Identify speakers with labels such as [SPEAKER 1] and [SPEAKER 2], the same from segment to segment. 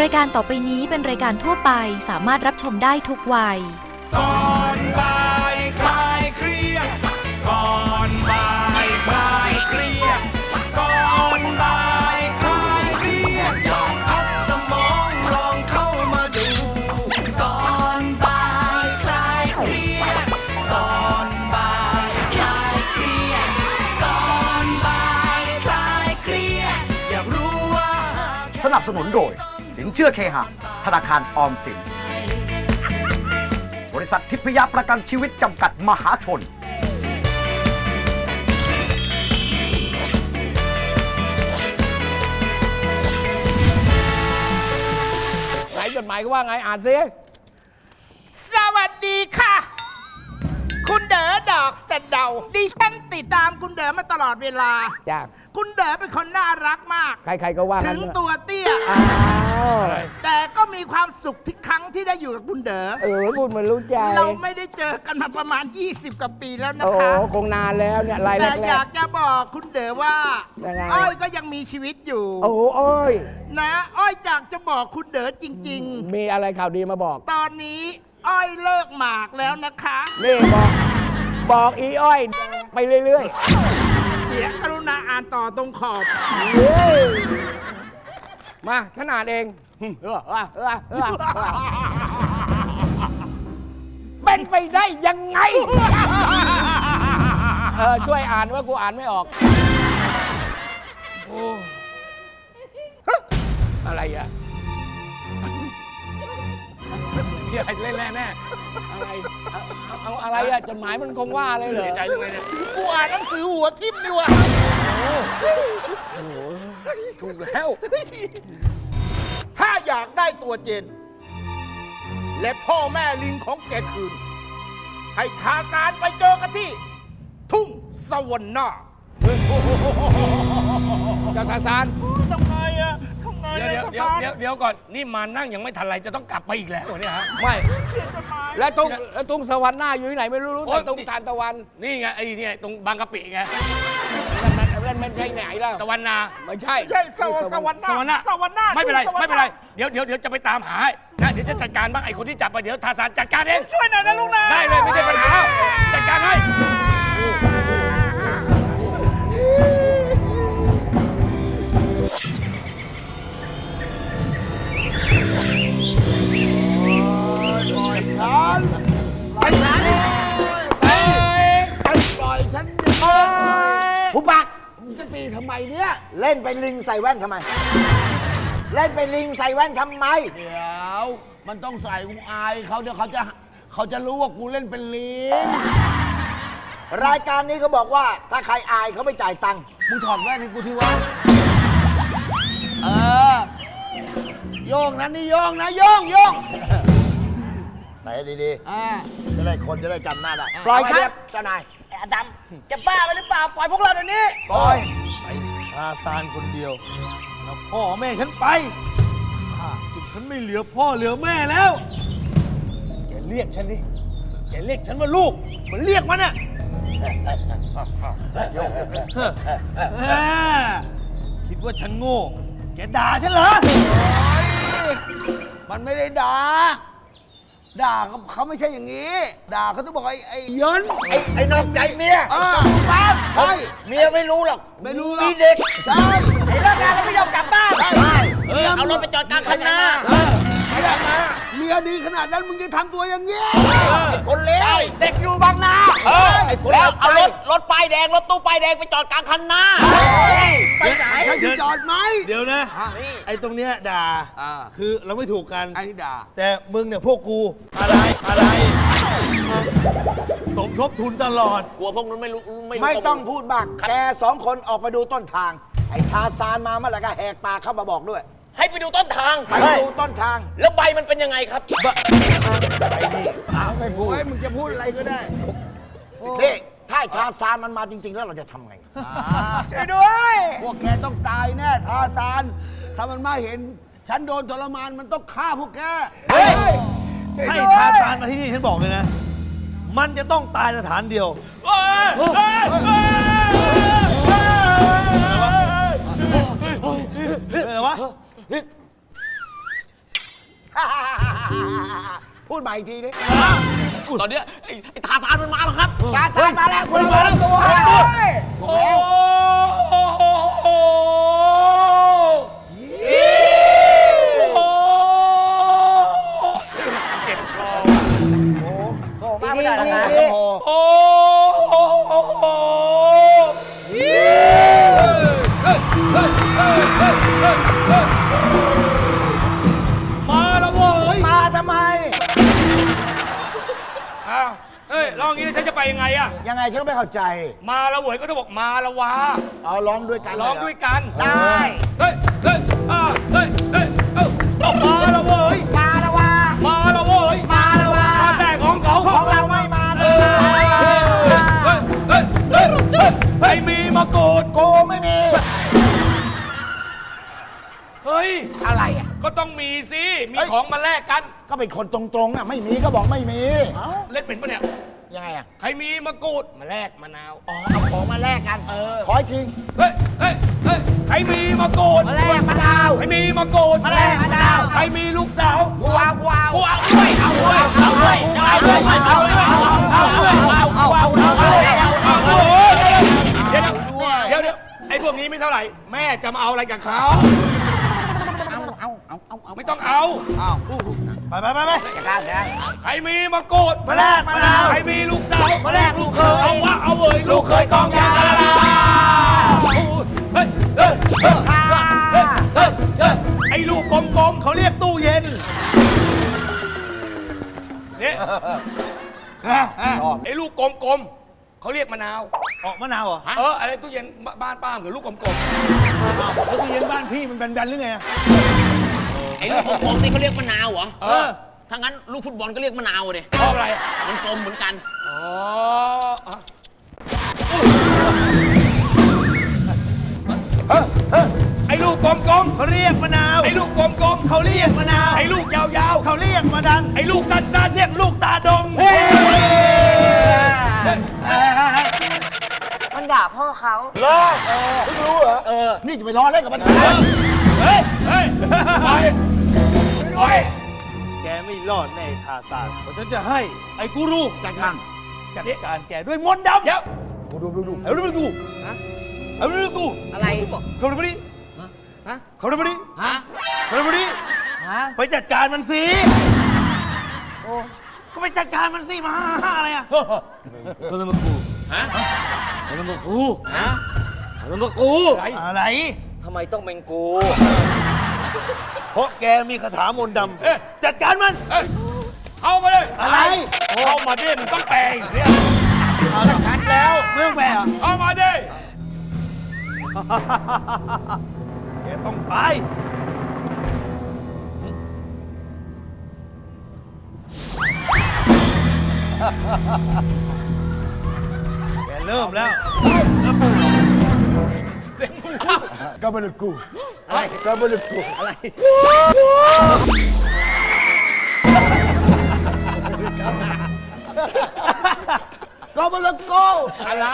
[SPEAKER 1] รายการต่อไปนี้เป็นรายการทั่วไปสามารถรับชมได้ทุกวัย
[SPEAKER 2] ก่อนบ่ายคลายเครียด ก่อนบ่ายคลายเครียด ก่อนบ่ายคลายเครียดลองพักสมองลองเข้ามาดู ก่อนบ่ายคลายเครียด ก่อนบ่ายคลายเครียด ก่อนบ่ายคลายเครียด อยากรู้ว่า
[SPEAKER 3] สนับสนุนโดยสิ นเชื่อเคหะ ธนาคารออมสิน บริษัททิพยประกันชีวิตจำกัดมหาชน
[SPEAKER 4] ไหนจดหมายก็ว่าไงอ่านซิ
[SPEAKER 5] สวัสดีค่ะคุณเด๋ อดอกสะเดา ดิฉันติดตามคุณเด๋อมาตลอดเวลา
[SPEAKER 4] จ้า
[SPEAKER 5] คุณเด๋อเป็นคนน่ารักมาก
[SPEAKER 4] ใครๆก็ว่า
[SPEAKER 5] ถึ
[SPEAKER 4] งั้น
[SPEAKER 5] งตัวเตี้ย
[SPEAKER 4] อ้าว
[SPEAKER 5] แต่ก็มีความสุขที่ครั้งที่ได้อยู่กับคุณเด๋อ
[SPEAKER 4] เออพูดเหมือนรู้ใจ
[SPEAKER 5] เราไม่ได้เจอกันมาประมาณ 20กว่าปีแล้วนะ
[SPEAKER 4] โอ้โห
[SPEAKER 5] คะ
[SPEAKER 4] คงนานแล้วเนี่ยรายแร
[SPEAKER 5] แต่
[SPEAKER 4] ก
[SPEAKER 5] อยากจะบอกคุณเด๋อว่า
[SPEAKER 4] ยังไง
[SPEAKER 5] อ้อยก็ยังมีชีวิตอยู่
[SPEAKER 4] ๆโอ้โหโอ้ย
[SPEAKER 5] นะ อ้อยอยากจะบอกคุณเด๋อจริง
[SPEAKER 4] มีอะไรข่าวดีมาบอก
[SPEAKER 5] ๆ ตอนนี้ อ้อยเลิกหมากแล้วนะคะ
[SPEAKER 4] นี่บอก บอกอีอ้อย ไปเรื่อย
[SPEAKER 5] เดี๋ยวกรุณาอ่านต่อตรงขอบ
[SPEAKER 4] ๆเฮ้ยมาท่านอ่านเองเออเออเออเออเป็นไปได้ยังไง เออช่วยอ่านว่ากูอ่านไม่ออก โอ้อะไรอะ
[SPEAKER 6] พี่อะไรเล่นแน่แน่
[SPEAKER 4] อะไร เอาเอาเอาอะไรอะจดหมายมันคงว่าอะไรเหรอ
[SPEAKER 6] เสียใจยังไงเนี่ย
[SPEAKER 5] กูอ่านหนังสือหัวทิ่มดีกว่า
[SPEAKER 6] ถูกแล้ว
[SPEAKER 5] ถ้าอยากได้ตัวเจน และพ่อแม่ลิงของแกคืน ให้ทาสารไปเจอกันที่ ทุ่งสวรรค์นา
[SPEAKER 4] เจ้าทาซาน
[SPEAKER 5] ทำไง อะทำไง
[SPEAKER 6] เดี๋ยว
[SPEAKER 5] อะ
[SPEAKER 6] เดี๋ยวเดี๋ยวเดี๋ยวก่อน นี่มานั่งยังไม่ทันไรจะต้องกลับไปอีกแล้วเหรอเนี่ยฮะ
[SPEAKER 4] ไม่
[SPEAKER 5] เขียนจดหมาย
[SPEAKER 4] แล้วตุ้งแล้วตุ้งสวรรค์หน้าอยู่ที่ไหนไม่รู้รู้
[SPEAKER 6] โอ๊
[SPEAKER 4] แต่
[SPEAKER 6] ย
[SPEAKER 4] ตุ้งทานตะวัน
[SPEAKER 6] นี่ไงไอ้เนี่ยตรงบางกะปิไง
[SPEAKER 4] มันมันมันมันใช่ไหนล่ะ
[SPEAKER 6] ตะวันนา
[SPEAKER 4] ไม่ใช่
[SPEAKER 5] ไม่ใช่สวรรค์สวรรค์
[SPEAKER 6] สวรรค์นา
[SPEAKER 5] สวรรค์นา
[SPEAKER 6] ไม่เป็นไร
[SPEAKER 5] ชื่อสว
[SPEAKER 6] ไม่เป็นไร
[SPEAKER 5] ค์า
[SPEAKER 6] เดี๋ยวเดี๋ยวเดี๋ยวจะไปตามหาให้นะเดี๋ยวจะจัดการบ้างไอ้คนที่จับไปเดี๋ยวทาสานจัดการเอง
[SPEAKER 5] ช่วยหน่อยนะลูกนะ
[SPEAKER 6] ได้เลยไม่ใช่ปัญหาจัดการให้
[SPEAKER 7] เนี่ยเล่นเป็นลิงใส่แว่นทำไม เล่นเป็นลิงใส่แว่นทำไม
[SPEAKER 8] เดี๋ยวมันต้องใส่กูอายเขาเดี๋ยวเขาจะเขาจะรู้ว่ากูเล่นเป็นลิง
[SPEAKER 7] รายการนี้เขาบอกว่าถ้าใครอายเขาไม่จ่ายตังค์
[SPEAKER 8] มึงถอดแว่นให้กูทีวะเออโยงนะนี่โยงนะโยงโยง
[SPEAKER 7] ใส่ให้ดี
[SPEAKER 8] อ่า
[SPEAKER 7] ๆ จะได้คนจะได้จำหน้าได้
[SPEAKER 8] ปล่อยฉัน
[SPEAKER 7] เจ้านาย
[SPEAKER 8] อดัมจะบ้าไปหรือเปล่า ปล่อยพวกเราเดี๋ยวนี้
[SPEAKER 7] ปล่อยา
[SPEAKER 8] ตานคนเดียว แล้วพ่อแม่ฉันไปข้าจุดฉันไม่เหลือพ่อเหลือแม่แล้ว แกเรียกฉันดิแกเรียกฉันว่าลูก มันเรียกมันอะอ่าคิดว่าฉันโง่ แกด่าฉันเหรอ มันไม่ได้ด่า ด่าเขาเขาไม่ใช่อย่างนี้ ด่าเขาต้องบอกไอ้ไอ้เยิน
[SPEAKER 7] ไอ้ไอ้นอกใจเมีย
[SPEAKER 8] เออบ้านใช่
[SPEAKER 7] เมียไม่รู้หรอก
[SPEAKER 8] ไม่รู้หรอก
[SPEAKER 7] มีเด็ก
[SPEAKER 8] ใช่
[SPEAKER 7] ไอ้เลิกงานแล้วไม่ยอมกลับบ้าน
[SPEAKER 8] ใช่
[SPEAKER 7] เออเอารถไปจอดกลางคันนา
[SPEAKER 8] เออไม่ได้มาเมียดีขนาดนั้นมึงจะทำตัวอย่างนี้
[SPEAKER 7] คนเลวเด็กอยู่บางนา
[SPEAKER 8] เออ
[SPEAKER 7] รถ
[SPEAKER 9] ตู้ป้ายแดงไปจอดกลางคันนา
[SPEAKER 8] ไปไหนใช่ที่จอดไหม
[SPEAKER 10] เดี๋ยวนะ ไอ้ตรงเนี้ยด่า
[SPEAKER 8] อ่า
[SPEAKER 10] คือเราไม่ถูกกัน
[SPEAKER 8] ไอ้นี่ด่า
[SPEAKER 10] แต่มึงเนี่ยพวกกู อะไร อะไร สมทบทุนตลอด
[SPEAKER 9] กลัวพวกนั้นไม่รู้ไม่รู้
[SPEAKER 7] ไม่ต้อง
[SPEAKER 9] ข้มูล
[SPEAKER 7] พูดมากแกสองคนออกไปดูต้นทาง ไอ้ทาซานมาเมื่อไหร่ก็แหกปากเข้ามาบอกด้วย
[SPEAKER 9] ให้ไปดูต้นทาง
[SPEAKER 7] ไปดูต้นทาง
[SPEAKER 9] แล้วใบมันเป็นยังไงครับ
[SPEAKER 7] ไม่พูด
[SPEAKER 8] โอ้ยมึงจะพูดอะไรก็ได้
[SPEAKER 7] นี่ ถ้าไอ้ทาซานมันมาจริง ๆ แล้วเราจะทำไง
[SPEAKER 8] ช่วยด้วย พวกแกต้องตายแน่ทาซาน ถ้ามันมาเห็น ฉันโดนทรมานมันต้องฆ่าพวกแก
[SPEAKER 10] เฮ้ย
[SPEAKER 8] ช่วย
[SPEAKER 10] ให้
[SPEAKER 8] ด้วย
[SPEAKER 10] ทาซานมาที่นี่ฉันบอกเลยนะ มันจะต้องตายสถานเดียวอะไรวะ
[SPEAKER 7] พูดใหม่อีกทีดิ
[SPEAKER 9] ตอนเนี้ยไอ้ไอ้ทาสานมันมาแล้วครับ
[SPEAKER 7] ตาตานมาแล้วคุณมาแล้วตัว
[SPEAKER 6] โอ้โห อ้าวเฮ้ยร้องอย่างนี้ฉันจะไปยังไงอะ
[SPEAKER 7] ยังไงฉันก็ไม่เข้าใจ
[SPEAKER 6] มาแล้วเว้ยก็ต้องบอกมาแล้ววะ
[SPEAKER 7] เอาร้องด้วยกัน
[SPEAKER 6] ร้องด้วยกัน
[SPEAKER 7] ได้
[SPEAKER 6] เฮ้ยเฮ้ยอ่าเฮ้ยเฮ้ยเอ้าเอามาแล้วเว้ย
[SPEAKER 7] มาแล้วว่า
[SPEAKER 6] มาแล้วเว้ย
[SPEAKER 7] มาแล้วว่า
[SPEAKER 6] มาแต่ของเขา
[SPEAKER 7] ของเราไม่มาเล
[SPEAKER 6] เฮ้ย
[SPEAKER 7] ย
[SPEAKER 6] เฮ้ยเฮ้ยเฮ้ยเฮ้ยเฮ้ยมีมากรูด
[SPEAKER 7] กูไม่มี
[SPEAKER 6] เฮ้ย
[SPEAKER 7] อะไรอะ
[SPEAKER 6] ก็ต้องมีสิ มี
[SPEAKER 7] เฮ้ย
[SPEAKER 6] ของมาแลกกัน
[SPEAKER 7] ก็เป็นคนตรงๆน่ะไม่มีก็บอกไม่มี
[SPEAKER 6] เล่นเป็นปะเนี่ย
[SPEAKER 7] ยังไงอะ
[SPEAKER 6] ใครมีมากรูดมาแลกมะนาว
[SPEAKER 7] อ๋อเอาของมาแลกกัน
[SPEAKER 6] เออ
[SPEAKER 7] ขออีกที
[SPEAKER 6] เฮ้ยเฮ้ยเฮ้ยใครมีมากรูด
[SPEAKER 7] มาแลกมะนาว
[SPEAKER 6] ใครมีมากรูด
[SPEAKER 7] มาแลกมะนาว
[SPEAKER 6] ใครมีลูกสาว
[SPEAKER 7] ว้าวว้าว
[SPEAKER 9] กูเอาด้วยเอาด้วยเอาด้วยเอาด้วยเอาด้วยเอาด้วยเอาด้วย
[SPEAKER 7] เอาเอาเอาเอาเอา
[SPEAKER 6] โอ้โหเดี๋ยวเดี๋ยวเดี๋ยวเดี๋ยวไอ้พวกนี้ไม่เท่าไหร่ แม่จะมาเอาอะไรกับเขา
[SPEAKER 7] เอาเอา เอาเอาเอา
[SPEAKER 6] ไม่ต้องเอา
[SPEAKER 10] ไปไปไปไป
[SPEAKER 7] จัดการนะ
[SPEAKER 6] ใครมีมะกรูด
[SPEAKER 10] มาแลกมะนาว
[SPEAKER 6] ใครมีลูกสาว
[SPEAKER 10] มาแลกลูกเค
[SPEAKER 6] เอา
[SPEAKER 10] ย
[SPEAKER 6] วะเอาเว้ยลูกเคยกองยาเฮ้ยเฮ้ยเฮ้ยเฮ้ยเฮ้ยเฮ้ยไอ้ลูกกลมๆ
[SPEAKER 10] เขาเรียกตู้เย็น
[SPEAKER 6] เนี่ยไอ้ลูกกลมๆเขาเรียกมะนาว
[SPEAKER 10] ออกมะนาวเหรอ
[SPEAKER 6] เอออะไรตู้เย็นบ้านป้ามหรือลูกกลม
[SPEAKER 10] แล้วตู้เย็นบ้านพี่มันแบนๆหรือไงอะ
[SPEAKER 9] ไอ้ลูกโป่งๆนี่เขาเรียกมะนาวเหรอ
[SPEAKER 6] ๆเออ
[SPEAKER 9] ถ้างั้นลูกฟุตบอลก็เรียกมะนาวเลย
[SPEAKER 6] เพราะอะไร
[SPEAKER 9] มันกลมเหมือนกัน
[SPEAKER 6] อ๋ออะไอ้ลูกกลม
[SPEAKER 10] เขาเรียกมะนาว
[SPEAKER 6] ๆไอ้ลูกกลมๆ
[SPEAKER 10] เขาเรียกมะนาว
[SPEAKER 6] ไอ้ลูกยาวๆ
[SPEAKER 10] เขาเรียกมะดัน
[SPEAKER 6] ไอ้ลูกสั้นๆ
[SPEAKER 10] เรียกลูกตาดง
[SPEAKER 11] มันด่าพ่อเขา
[SPEAKER 7] เลิกเออเพิ่งรู้เหรอ เออ นี่จะไปล้อเล่นกับมันทำไม
[SPEAKER 6] เฮ้ยเฮ้ยไป ไป
[SPEAKER 10] แกไม่รอดแน่ทาตานเพราะฉันจะให้ไอ้กูรู
[SPEAKER 7] จัดการ
[SPEAKER 10] จัดการแกด้วยมนต์ดำ
[SPEAKER 6] เดี๋ยว
[SPEAKER 7] กูดูดูดู
[SPEAKER 10] เอาดูไปกูเอาดูไปกู
[SPEAKER 11] อะไร
[SPEAKER 10] เข้าไปดิเข้าไปดิ
[SPEAKER 9] ฮะ
[SPEAKER 10] เข้าไปดิ
[SPEAKER 11] ฮะ
[SPEAKER 10] ไปจัดการมันสิก็ไปจัดการมันสิมาห้าอะไรอะ
[SPEAKER 9] ฮะอะไร
[SPEAKER 10] อะไร
[SPEAKER 11] ทำไมต้องเป็นกู
[SPEAKER 10] เพราะแกมีคาถามนต์ด
[SPEAKER 6] เอ๊ะำ
[SPEAKER 10] จัดการมัน
[SPEAKER 6] เอ้ยเข้ามาเลย
[SPEAKER 10] อะไร
[SPEAKER 6] เข้ามาดิมันต้องแปลงเนี่ย
[SPEAKER 10] ชัดแล้วไม่ต้องแปลอะ
[SPEAKER 6] เข้ามาดิ
[SPEAKER 10] แกต้องไป แกเริ่มแล้ว
[SPEAKER 7] ก็ไม่รู้ กูอะไรก็ไม่รู้กูอะไรก็ไม่รู้กู
[SPEAKER 6] อะไร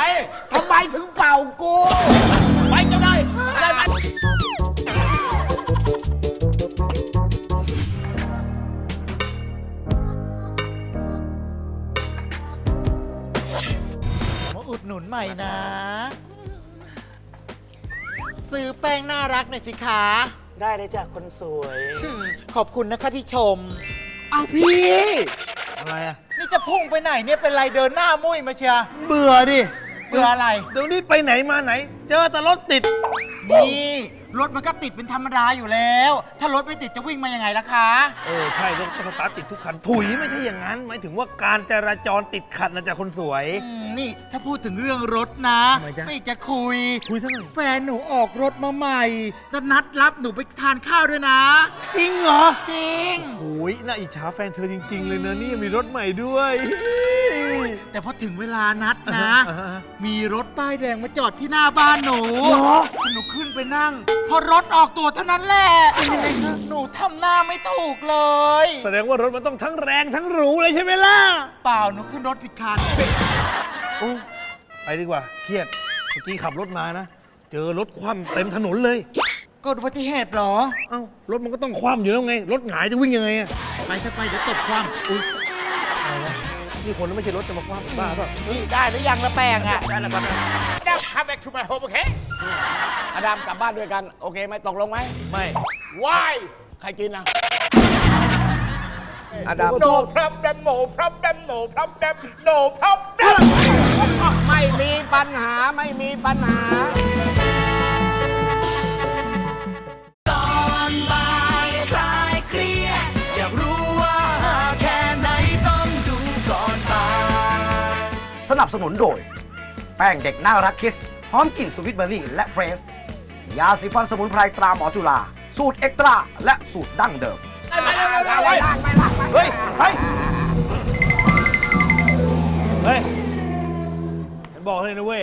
[SPEAKER 7] ทำไมถึงเป่ากู
[SPEAKER 9] ไปเจ้าได้ได้ไหม
[SPEAKER 11] มาอุดหนุนใหม่นะ ซื้อแป้งน่ารักหน่อยสิคะได้เลยจ้ะคนสวยขอบคุณนะคะที่ชมอ้าวพี่
[SPEAKER 10] อะไรอะ
[SPEAKER 11] นี่จะพุ่งไปไหนเนี่ยเป็นไรเดินหน้ามุ้ยมาเชียร์
[SPEAKER 10] เบื่อดิ
[SPEAKER 11] เบื่ออะไร
[SPEAKER 10] เดี๋ยวนี้ไปไหนมาไหน เจอแต่รถติด
[SPEAKER 11] นี่ รถมันก็ติดเป็นธรรมดาอยู่แล้ว ถ้ารถไม่ติดจะวิ่งมายังไงล่ะคะ
[SPEAKER 10] เออใช่รถก็สตาร์ทติดทุกคัน ถุยไม่ใช่อย่างนั้น หมายถึงว่าการจราจรติดขัดนะจ๊ะคนสวย
[SPEAKER 11] อืมนี่ถ้าพูดถึงเรื่องรถนะ
[SPEAKER 10] ทำไมจ๊ะ
[SPEAKER 11] ไม่จะคุย
[SPEAKER 10] คุยซะหน่อย
[SPEAKER 11] แฟนหนูออกรถมาใหม่จะนัดรับหนูไปทานข้าวด้วยนะ
[SPEAKER 10] จริงเหรอ
[SPEAKER 11] จริง
[SPEAKER 10] โอ้ยน่าอิจฉาแฟนเธอจริง ๆ เลยนะนี่มีรถใหม่ด้วย
[SPEAKER 11] แต่พอถึงเวลานัดนะ
[SPEAKER 10] อ่าฮะ
[SPEAKER 11] มีรถป้ายแดงมาจอดที่หน้าบ้านหนู
[SPEAKER 10] เหรอ
[SPEAKER 11] หนูขึ้นไปนั่งพอรถออกตัวเท่านั้นแหละ หนูทำหน้าไม่ถูกเลย
[SPEAKER 10] แสดงว่ารถมันต้องทั้งแรงทั้งหรูเลยใช่ไหมล่ะ
[SPEAKER 11] เปล่าหนูขึ้นรถผิดคัน
[SPEAKER 10] โอ้ไปดีกว่าเครียดเมื่อกี้ขับรถมานะ เจอรถคว่ำเต็มถนนเลย
[SPEAKER 11] เกิดอุบัติเหตุเหรอ
[SPEAKER 10] เอ้ารถมันก็ต้องคว่ำอยู่แล้วไง รถหงายจะวิ่งยังไงอะ
[SPEAKER 11] ไปซะไปเดี๋ยวตบความอุ้ย
[SPEAKER 10] นี่คนนั้นไม่ใช่รถจะมาคว่ำบ้าเปล่า
[SPEAKER 11] นี่ได้หรือยังละแป้งอะ
[SPEAKER 5] Now come back to my home okay
[SPEAKER 4] อดัมกลับบ้านด้วยกัน โอเคไหมตกลงไหม
[SPEAKER 10] ไม่
[SPEAKER 5] Why
[SPEAKER 4] ใครกินนะอดัม
[SPEAKER 5] No problem no problem no problem no problem
[SPEAKER 4] ไม่มีปัญหาไม่มีปัญหา
[SPEAKER 2] นับ
[SPEAKER 3] สนุนโดย แป้งเด็กน่ารักคิสพร้อมกลิ่นสวิตเบอร์รี่และเฟรชยาสีฟันสมุนไพรตราหมอจุฬาสูตรเอ็กตร้าและสูตรดั้งเดิม
[SPEAKER 10] เฮ้ย เฮ้ย เฮ้ยฉันบอกเลยนะเว้ย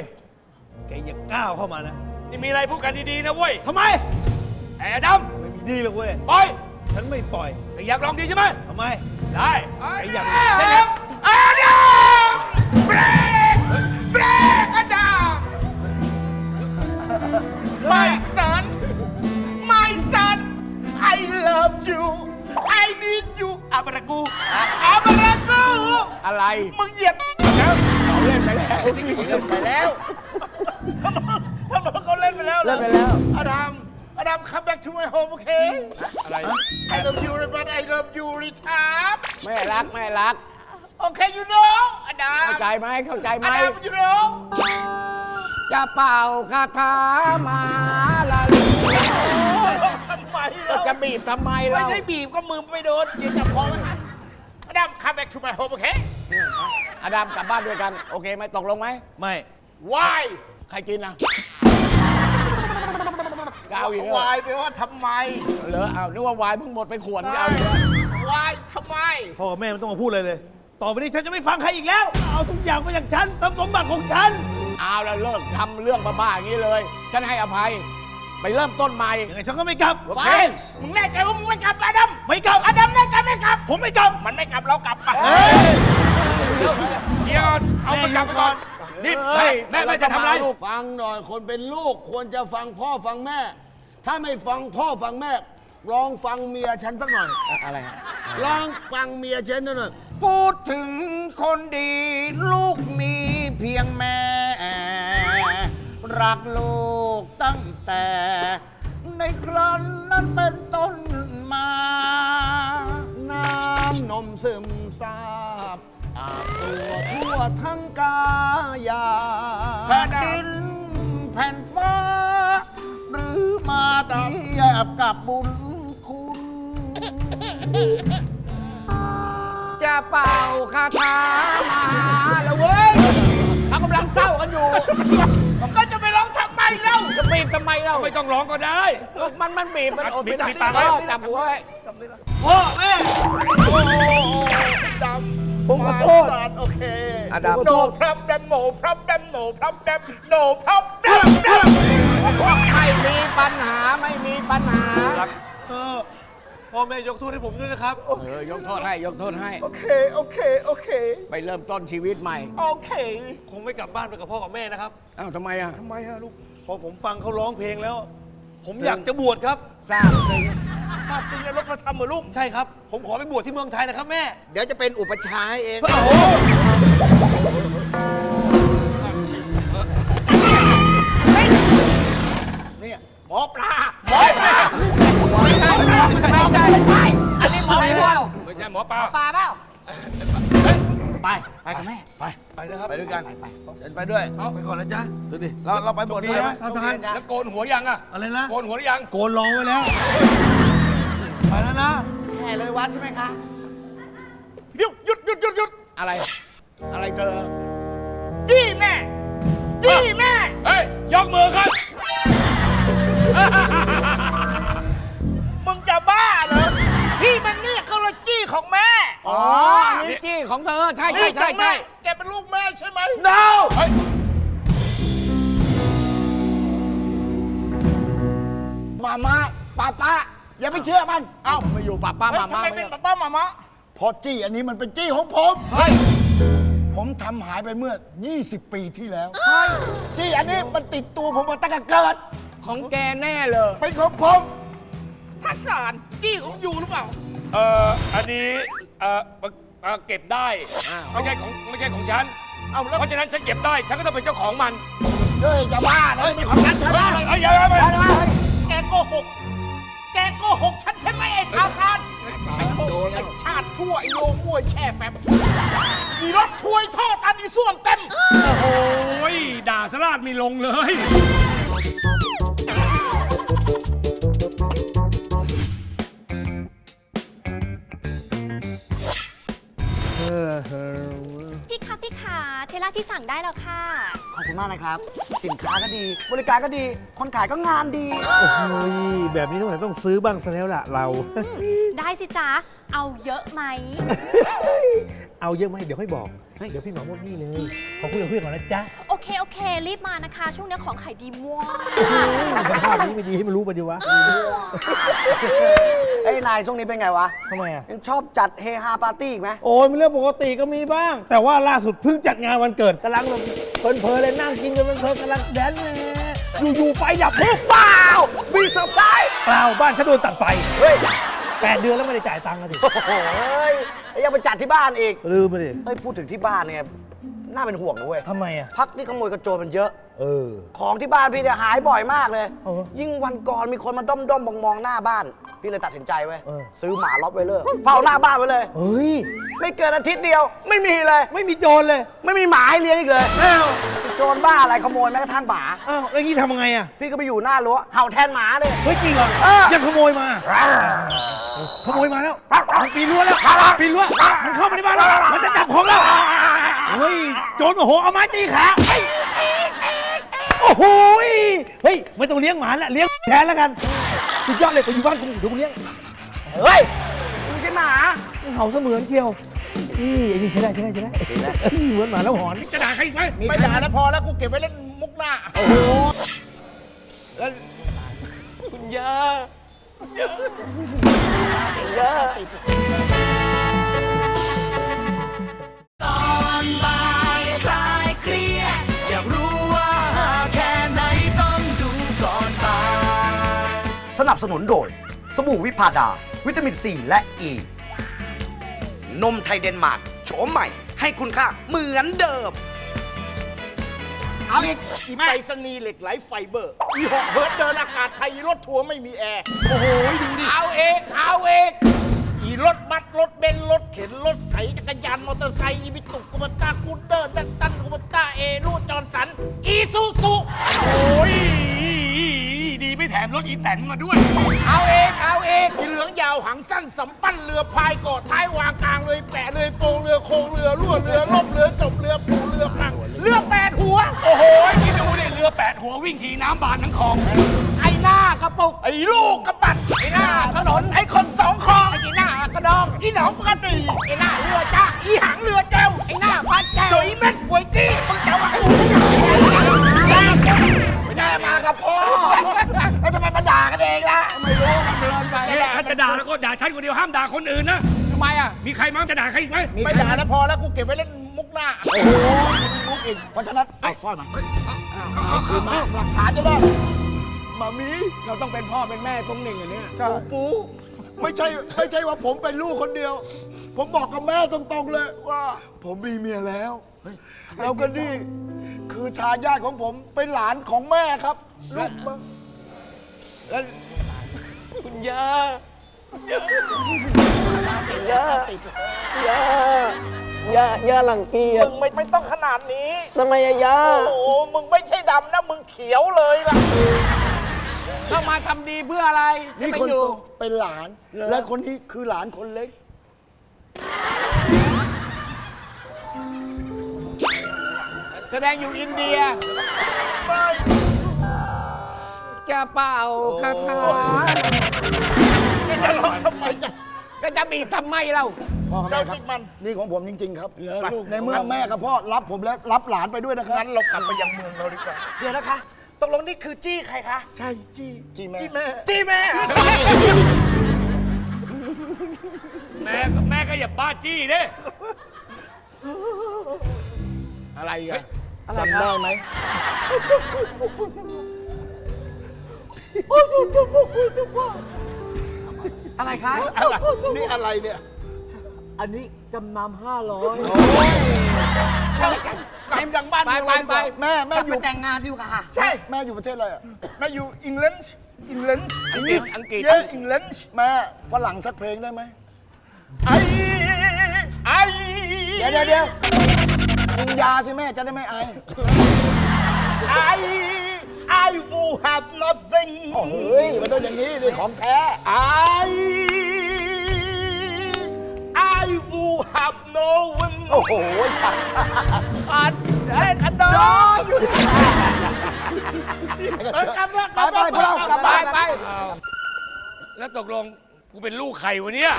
[SPEAKER 10] แกอย่าก้าวเข้ามานะ
[SPEAKER 6] นี่มีอะไรพูดกันดีๆนะเว้ย
[SPEAKER 10] ทำไม
[SPEAKER 6] ไอ้อดัม
[SPEAKER 10] ไม่มีดีหรอกเว้ย
[SPEAKER 6] ปล่อย
[SPEAKER 10] ฉันไม่ปล่อย
[SPEAKER 6] แต่อยากลองดีใช่ไหม
[SPEAKER 10] ทำไม
[SPEAKER 6] ได้
[SPEAKER 10] แกอยาก
[SPEAKER 6] ใช่แล้ว
[SPEAKER 5] you อาบารากูอาบารากู
[SPEAKER 4] อะไร
[SPEAKER 5] มึงเหยียบ
[SPEAKER 4] เขาเล่นไปแล้ว
[SPEAKER 5] เล่นไปแล้วทำไมเขาเล่นไปแล้ว
[SPEAKER 4] เล่นไปแล้ว
[SPEAKER 5] อดัมอดัม come back to my home okay
[SPEAKER 6] อะไร
[SPEAKER 5] I love you but I love you ริชาร์ด
[SPEAKER 4] แม่รักแม่รัก
[SPEAKER 5] โอเค you know อดัม
[SPEAKER 4] เข้าใจไหมเข้าใจไหม
[SPEAKER 5] อดัม you know
[SPEAKER 4] จะเป่าคาถามาละลิ
[SPEAKER 5] ทำไมเรา
[SPEAKER 4] จะบีบทำไม
[SPEAKER 5] ไม่
[SPEAKER 4] เรา
[SPEAKER 5] ใช่บีบก็มือไปโดนยืนจับคอไว้ให้อดัม come back to my home okay
[SPEAKER 4] อดัมกลับบ้านด้วยกัน โอเคไหมตกลงไหม
[SPEAKER 10] ไม่
[SPEAKER 5] why
[SPEAKER 4] ใครกินนะกเอาอีกแล้ว
[SPEAKER 5] why แปลว่าทำไม
[SPEAKER 4] เหรออ้าวนึกว่าวายเพิ่งหมดไปขวดจะเอาอีกแล้ว
[SPEAKER 5] why ทำไม
[SPEAKER 10] พ่อกับแม่ไม่ต้องมาพูดเลยเลย ต่อไปนี้ฉันจะไม่ฟังใครอีกแล้ว เอาทุกอย่างมาจากฉันทำสมบัติของฉัน
[SPEAKER 4] เอาแล้วเลิกทำเรื่องบ้าๆอย่างนี้เลย ฉันให้อภัย ไปเริ่มต้นใหม่
[SPEAKER 10] ยังไงฉันก็ไม่กลับ
[SPEAKER 5] ไปมึงแน่ใจว่ามึงไม่กลับอดัม
[SPEAKER 10] ไม่กลับ
[SPEAKER 5] อดัมแน่ใจไม่กลับ
[SPEAKER 10] ผมไม่กลับ
[SPEAKER 5] มันไม่กลับเรากลับไป
[SPEAKER 6] เดี๋ยวเอามันกลับมาก่อนนี่แม่แม่แม่จะทำอะไร
[SPEAKER 9] ฟังหน่อยคนเป็นลูกควรจะฟังพ่อฟังแม่ ถ้าไม่ฟังพ่อฟังแม่ลองฟังเมียฉันสักหน่อย
[SPEAKER 4] อะไรฮะ
[SPEAKER 9] ลองฟังเมียฉันหน่อย
[SPEAKER 5] พูดถึงคนดีลูกมีเพียงแม่ รักลูก ตั้งแต่ ในครั้นนั้นเป็นต้นมา
[SPEAKER 9] น้ำนมซึมซาบอาบตัวทั่วทั้งกายา
[SPEAKER 5] แผ่นดินแผ่นฟ้า หรือมาเทียบกับบุญคุณ
[SPEAKER 4] จะเป่าคาถามาแล้วเว้ย ไมเรา
[SPEAKER 6] ไม่ต้องร้องก็ได้
[SPEAKER 4] มันมันบีบมัน
[SPEAKER 6] อะ
[SPEAKER 4] โอ้
[SPEAKER 6] บีบ
[SPEAKER 4] จับ
[SPEAKER 6] บีบ
[SPEAKER 4] ตา
[SPEAKER 6] ปากไว้
[SPEAKER 4] จับหัวไว้
[SPEAKER 10] พ่อแม่
[SPEAKER 5] ดำ
[SPEAKER 10] ผมขอโทษ
[SPEAKER 5] สารโอเค
[SPEAKER 4] อดัม
[SPEAKER 5] โนพรับดัมโนพรับดัมโนพรับดัมโนพรับดัม
[SPEAKER 4] ไม่มีปัญหาไม่มีปัญหา
[SPEAKER 10] เออพ่อแม่ยกโทษให้ผมด้วยนะครับ
[SPEAKER 4] เออยกโทษให้ยกโทษให้
[SPEAKER 5] โอเค โอเค โอเค
[SPEAKER 4] ไปเริ่มต้นชีวิตใหม่
[SPEAKER 5] โอเค
[SPEAKER 10] คงไม่กลับบ้านไปกับพ่อกับแม่นะครับ
[SPEAKER 4] อ้าวทำไมอะ
[SPEAKER 5] ทำไมฮะลูก
[SPEAKER 10] พอผมฟังเขาร้องเพลงแล้ว ผมอยากจะบวชครับ
[SPEAKER 4] ทราบซึ้ง
[SPEAKER 5] ทราบซึ้งในรถพระธรรมเหรอลูก
[SPEAKER 10] ใช่ครับ ผมขอไปบวชที่เมืองไทยนะครับแม่
[SPEAKER 11] เดี๋ยวจะเป็นอุปชฌาย์ให้เอง
[SPEAKER 10] โอ้โห
[SPEAKER 5] เนี่ยหมอปลาหมอปลา
[SPEAKER 4] ไม่ใช่ไม่ใช่ไม่ใช่อันนี้หมอปลา
[SPEAKER 6] ไม่ใช่หมอปลา
[SPEAKER 4] ปลาเปล่า
[SPEAKER 11] ไป ไปกับแม่ ไป
[SPEAKER 10] ไปนะครับ
[SPEAKER 9] ไปด้วยกันฉันไปด้วย
[SPEAKER 10] ไปก่อนนะจ๊ะ
[SPEAKER 9] ดูดิเราเราไปบวช
[SPEAKER 10] ดี
[SPEAKER 9] ด้วยไหม
[SPEAKER 10] นะท่านทหาร
[SPEAKER 6] แล้วโกนหัวยังอะ
[SPEAKER 10] อะไรนะ
[SPEAKER 6] โกนหัวหรือยัง
[SPEAKER 10] โกนรองไว้แล้ว ไปแล้วนะ
[SPEAKER 11] แห่เลยวัดใช่ไหมคะ
[SPEAKER 5] หยุดหยุดหยุดหยุดหยุด
[SPEAKER 4] อะไร อะไรเธอ
[SPEAKER 5] จี้แม่จี้แม่
[SPEAKER 6] เฮ้ยยกมือขึ้น
[SPEAKER 5] มึงจะบ้าเหรอที่มันเรียกเขาเลยจี้ของแม่
[SPEAKER 4] อ๋ออันนี้จี้ของเธอ ใช่ใช่
[SPEAKER 5] นี่
[SPEAKER 4] ใช่
[SPEAKER 5] ของ
[SPEAKER 4] ใช่
[SPEAKER 5] แม่แกเป็นลูกแม่ใช่ไหม
[SPEAKER 9] no
[SPEAKER 6] เฮ้ย
[SPEAKER 7] มามาป้าป้าอย่าไปเชื่อมัน
[SPEAKER 4] เอ้ามาอยู่ป้าป้า
[SPEAKER 5] เฮ้ย
[SPEAKER 4] มา
[SPEAKER 5] ทำ
[SPEAKER 4] มา
[SPEAKER 5] ไมเป็นป้าป้ามามะ
[SPEAKER 7] เพอจี้อันนี้มันเป็นจี้ของผมผมทำหายไปเมื่อ 20 ปีที่แล้ว จี้อันนี้มันติดตัวผมมาตั้งแต่เกิด
[SPEAKER 4] ของแกแน่เลย
[SPEAKER 7] เป็นของผม
[SPEAKER 5] ทัศานจี้ของอยู่หรือเปล่า
[SPEAKER 6] เอ่อ อันนี้ เอ่อ เอ่อเก็บได้ ไม่ใช่ของไม่ใช่ของฉัน
[SPEAKER 5] เอาแล้ว
[SPEAKER 6] เพราะฉะนั้นฉันเก็บได้ ฉันก็ต้องเป็นเจ้าของมัน
[SPEAKER 7] เฮ้ยจะบ้าเหรอเป็นของฉันเถอะนะ
[SPEAKER 6] เอ้ยอย่าอย่าอย่าอย่า
[SPEAKER 5] แกโกหก แกโกหกฉันใช่ไหมไอ้ทาซานไอ้โดนไอ้ชาติชั่วไอ้โลมวยแช่แฟบมีรถถวยท่อตันอีส้วมเต็ม
[SPEAKER 6] โอ้ยด่าสลาดไม่ลงเลย
[SPEAKER 1] พี่คะพี่ขาเทล่าที่สั่งได้แล้วค่ะ
[SPEAKER 3] ขอบคุณมากนะครับ สินค้าก็ดี บริการก็ดี คนขายก็งานดี
[SPEAKER 10] โอ้ยแบบนี้ต้องต้องซื้อบ้างซะแล้วล่ะเรา
[SPEAKER 1] ได้สิจ๊ะ เอาเยอะไหม
[SPEAKER 10] เอาเยอะไหมเดี๋ยวค่อยบอกเดี๋ยวพี่หมอหมดนี่เลยขอคุยกับเพื่อนก่อนนะจ๊ะ
[SPEAKER 1] โอเค โอเค รีบมานะคะ ช่วงนี้ของขายดีมาก
[SPEAKER 10] สภาพนี้ไม่ดีให้มันรู้ไปดีวะ
[SPEAKER 3] เอ้ยนายช่วงนี้เป็นไงวะ
[SPEAKER 10] ทำไมอะ
[SPEAKER 3] ยังชอบจัดเฮฮาปาร์ตี้อีกไหม
[SPEAKER 10] โอ้ยมีเรื่องปกติก็มีบ้าง แต่ว่าล่าสุดเพิ่งจัดงานวันเกิดกำลังแบบเพลินๆเลยนั่งกินกันเพลินๆกำลังแดนซ์เลยอยู่ๆไฟดับปุ๊บว้าว
[SPEAKER 3] มีเซอร์ไพรส์
[SPEAKER 10] เปล่าบ้านฉันโดนตัดไฟ
[SPEAKER 3] เฮ้ย
[SPEAKER 10] แปดเดือนแล้วไม่ได้จ่ายตังค์เลยดิ
[SPEAKER 3] โอ้โหเฮ้ย ยังไปจัดที่บ้านอีก
[SPEAKER 10] ลืมไปดิ
[SPEAKER 3] เฮ้ยพูดถึงที่บ้านเนี่ยน่าเป็นห่วงนะเว้ย
[SPEAKER 10] ทำไมอะ
[SPEAKER 3] พักนี่ขโมยกระโจนมันเยอะ
[SPEAKER 10] เออ
[SPEAKER 3] ของที่บ้านพี่เนี่ยหายบ่อยมากเลย
[SPEAKER 10] เออ
[SPEAKER 3] ยิ่งวันก่อนมีคนมาด้อมด้อมมองมองๆหน้าบ้าน พี่เลยตัดสินใจเว้ย
[SPEAKER 10] เออ
[SPEAKER 3] ซื้อหมาล็อตไวเลอร์เฝ้าหน้าบ้านไว้เลย
[SPEAKER 10] เฮ้ย
[SPEAKER 3] ไม่เกินอาทิตย์เดียว ไม่มีเลย
[SPEAKER 10] ไม่มีโจรเลย
[SPEAKER 3] ไม่มีหมาให้เลี้ยงอีกเลยโจรบ้าอะไรขโมยแม้กระทั่งหมา
[SPEAKER 10] อ้าวแล้วงี้ทำยังไงอะ
[SPEAKER 3] พี่ก็ไปอยู่หน้ารั้วเห่าแทนหมาเลย
[SPEAKER 10] เฮ้ยจริงเหรอ
[SPEAKER 3] เออ
[SPEAKER 10] ยังขโมยมา ขโมยมาแล้วมันปีนรั้วแล้วปีนรั้วมันเข้ามาในบ้านแล้วมันจะจับของแล้วเฮ้ยโจรโอ้โหเอาไม้ตีขาเฮ้ยโอ้โหยเฮ้ยไม่ต้องเลี้ยงหมาละเลี้ยงแทนแล้วกันสุดยอดเลยไปอยู่บ้านกูเดี๋ยวกูเลี้ยง
[SPEAKER 3] เฮ้ยไม่ใช่หมา
[SPEAKER 10] เห่าเสมือนเกี่ยวนี่ไอ้นี่ใช่ได้ใช่ได้ใช่ได้เอ้ยเหมือนหมาแล้วหอน
[SPEAKER 6] จะด่าใครอีกไหม
[SPEAKER 5] ไม่ด่าแล้วพอแล้วกูเก็บไว้เล่นมุกหน้า
[SPEAKER 3] สนับสนุนโดย สบู่วิพาดา วิตามินซีและอ e. ีนมไทยเดนมาร์กโฉมใหม่ให้คุณค่าเหมือนเดิม
[SPEAKER 5] เอาอีกอีไปรษณีย์เหล็กไหลไฟเบอร์อีหกเฮิร์ตเดินอากาศไทยรถทัวร์ไม่มีแอร์ โอ้โหดูดิ เอาเองเอาเองอีรถบัสรถเบนซ์รถเข็นรถไถจักรยานมอเตอร์ไซค์อีวิตุกกุมต้ากูเตอร์ดันตันกุมต้าเอรูจอร์นสัน อีซูซู
[SPEAKER 6] โอ้ยดีไม่แถมรถอีแตนมาด้วย
[SPEAKER 5] เอาเองเอาเองอีเหลืองยาวหางสั้นสำปั้นเรือพายเกาะท้ายวางกลางเลยแปะเลยโปงเรือโคงเรือรั่วเรือล่มเรือจบเรือปูเรือพังเรือแปดหัว
[SPEAKER 6] โอ้โหคิดดูดิเรือแปดหัววิ่งขี่น้ำบานทั้งคลอง
[SPEAKER 5] ไอ้หน้ากระปุกไอ้ลูกกระปัดไอ้หน้าถนนไอ้คนสองคอไอ้หน้ากระดองอีหนองกระดีไอ้หน้าเรือจ้าอีหางเรือเจวไอ้หน้าพัดแก้วจุ๋ยเม็ดป่วยจี้มึงจะว่ากูไม่ได้มากับพ่อแล้วทำไมมาด่ากันเองล่ะไม่รู้มันเพลินไป
[SPEAKER 6] เนี่ยถ้าจะด่าแล้วก็ด่าฉันคนเดียวห้ามด่าคนอื่นนะ
[SPEAKER 4] ทำไมอะ
[SPEAKER 6] มีใครมั้งจะด่าใครอีกไหม
[SPEAKER 5] ไม่ด่าแล้วพอแล้วกูเก็บไว้เล่นมุก หน้าโอ้โหมุกอีกเพราะฉะนั้นเอาสร้อยมาคืนมาหลักฐานจะได้
[SPEAKER 9] มามี
[SPEAKER 4] เราต้องเป็นพ่อเป็นแม่ปุ้งหนึ่งอันเนี้ย
[SPEAKER 9] ปูปูไม่ใช่ไม่ใช่ว่าผมเป็นลูกคนเดียว ผมบอกกับแม่ตรงๆเลยว่า ผมมีเมียแล้วแล้วก็นี่คือทายาทของผมเป็นหลานของแม่ครับลูกมา
[SPEAKER 11] คุณย่าย่าย่าย่า ย่าย่าหลังเกียจ
[SPEAKER 5] มึงไม่ไม่ต้องขนาดนี้
[SPEAKER 11] ทำไมอะย่า
[SPEAKER 5] โอ้โห มึงไม่ใช่ดำนะ มึงเขียวเลยล่ะ
[SPEAKER 4] เข้ามาทำดีเพื่ออะไรจะ
[SPEAKER 9] นี่
[SPEAKER 4] ไป
[SPEAKER 9] คน
[SPEAKER 4] อยู่
[SPEAKER 9] โตเป็นหลาน และคนนี้คือหลานคนเล็ก
[SPEAKER 4] แสดงอยู่อินเดีย จะเป่าคาถา
[SPEAKER 5] จะร้องทำไมจะ
[SPEAKER 4] ก็จะบีบทำไมเรา
[SPEAKER 9] พ่อกับ
[SPEAKER 5] เจ้า
[SPEAKER 9] แม่ค
[SPEAKER 5] จิ
[SPEAKER 9] รับ
[SPEAKER 5] กมัน
[SPEAKER 9] นี่ของผมจริง ๆ ครับ
[SPEAKER 5] เหรอลูก
[SPEAKER 9] ในเมื่อแม่กับพ่อรับผมแล้วรับหลานไปด้วยนะครับ
[SPEAKER 5] งั้นเรากลับไปยังเมืองเราดีกว่า
[SPEAKER 3] เดี๋ยวนะคะตกลงนี่คือจี้ใครคะ
[SPEAKER 9] ใช่จี้จี้แม่
[SPEAKER 5] ที่แม่
[SPEAKER 3] จี้แม่
[SPEAKER 6] แม่ก็แม่ก็อย่าบ้าจี้เด้
[SPEAKER 4] อะไรกัน
[SPEAKER 9] จำได้ไหม
[SPEAKER 3] อะไรคะ
[SPEAKER 5] อะไรนี่อะไรเนี่ย
[SPEAKER 9] อันนี้จำนำห้าร้อย
[SPEAKER 5] กลับยังบ้าน
[SPEAKER 4] ไปไปไป
[SPEAKER 7] แม่แม่อยู่
[SPEAKER 3] แต่งงานดีกว่าค่ะ
[SPEAKER 5] ใช่
[SPEAKER 7] แม่อยู่ประเทศอะไรอะ
[SPEAKER 5] แม่อยู่อังกฤษอังกฤษ
[SPEAKER 4] อังกฤษอังกฤษ
[SPEAKER 5] เยอะอังกฤษ
[SPEAKER 7] แม่ฝรั่งสักเพลงได้ไหม
[SPEAKER 5] ไอ้ไอ้
[SPEAKER 7] เดี๋ยวเดี๋ยวเดี๋ยวกินยาสิแม่จะได้ไม่ไอ
[SPEAKER 5] ไอ้ I will have nothing
[SPEAKER 7] โอ้เฮ้ยมันต้องอย่างนี้เลยของแท้
[SPEAKER 5] I I will have no one
[SPEAKER 7] โอ้โหชัด
[SPEAKER 5] อันเด็ดอันดอ
[SPEAKER 7] ไปไปพวกเรากลับ
[SPEAKER 4] ไป
[SPEAKER 7] บ้าน
[SPEAKER 4] ไป
[SPEAKER 6] แล้วตกลงกูเป็นลูกใครวะเนี่ย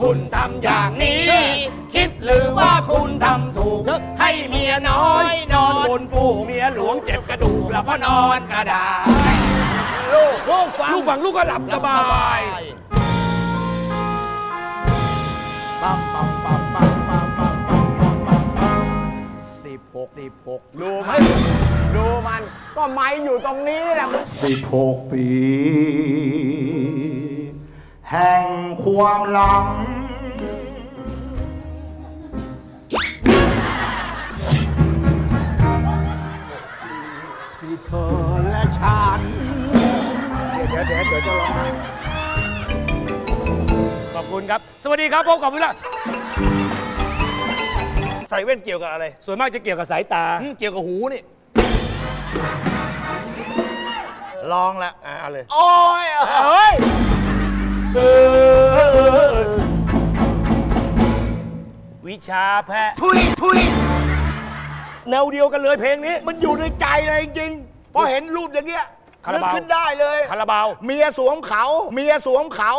[SPEAKER 6] คุณทำอย่างนี้ คิดหรือว่าคุณทำถูก ให้เมียน้อยนอนบนฟูกเมียหลวงเจ็บกระดูกแล้วพอนอนกระดาษลูกลูกฟังลูกฟังลูกก็หลับสบาย
[SPEAKER 5] ปั๊มปั๊มปั๊มปั๊มปั๊มปั๊มปั๊มปั๊มปั๊มปั๊มสิบหกสิบหก
[SPEAKER 4] ดูมันดูมันก็ไม้อยู่ตรงนี้แหละ
[SPEAKER 7] สิบหกปี แห่งความหลัง
[SPEAKER 5] ที่เธอและฉัน
[SPEAKER 6] เดี๋ยวเดี๋ยวเดี๋ยวจะร้อง ขอบคุณครับ สวัสดีครับพบกับวิลา
[SPEAKER 10] ใส่แว่นเกี่ยวกับอะไร
[SPEAKER 6] ส่วนมากจะเกี่ยวกับสายตา
[SPEAKER 10] อืมเกี่ยวกับหูนี่ ลองละ
[SPEAKER 6] อ่าเอาเลย
[SPEAKER 10] โอ้ย
[SPEAKER 6] เฮ้ยวิชาแพทย์
[SPEAKER 7] ทุยทุย
[SPEAKER 6] แนวเดียวกันเลยเพลงนี้
[SPEAKER 7] มันอยู่ในใจเลยจริงๆพอเห็นรูปอย่างเงี้ย
[SPEAKER 6] คา
[SPEAKER 7] นึ
[SPEAKER 6] รากบาว
[SPEAKER 7] ขึ้นได้เลย
[SPEAKER 6] คาราบาว
[SPEAKER 7] เมียสวมเขา เมียสวมเขา